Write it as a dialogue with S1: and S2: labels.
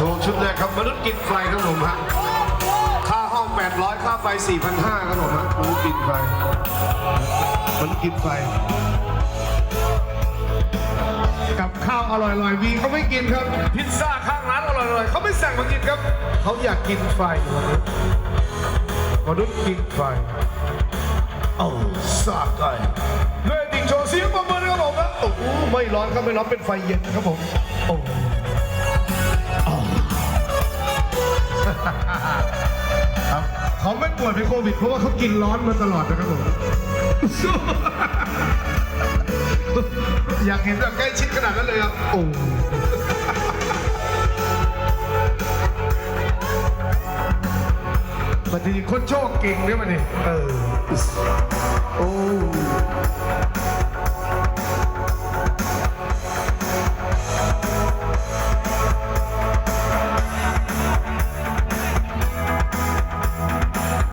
S1: โชว์ชุดแรกครับมนุษย์กินไฟครับผมฮะค่าห้อง 800 ค่าไฟ 4,500 ครับผมฮะมนุษย์กินไฟมนุษย์กินไฟ กับข้าวอร่อยๆวีเขาไม่กินครับ พิซซ่าข้างร้านอร่อยๆเขาไม่สั่งมากินครับ เขาอยากกินไฟมนุษย์กินไฟโอ้ซาไก่ด้วยติ่งโชว์เสียงประเมินครับผมนะโอ้โหไม่ร้อนครับไม่ร้อนเป็นไฟเย็นนะครับผมโอ้ ป่วยเป็นโควิดเพราะว่าเขากินร้อนมาตลอดนะครับผมอยากเห็นแบบใกล้ชิดขนาดนั้นเลยครับโอ้ปฏิทินคนโชคเก่งด้วยมันนี่เออโอ้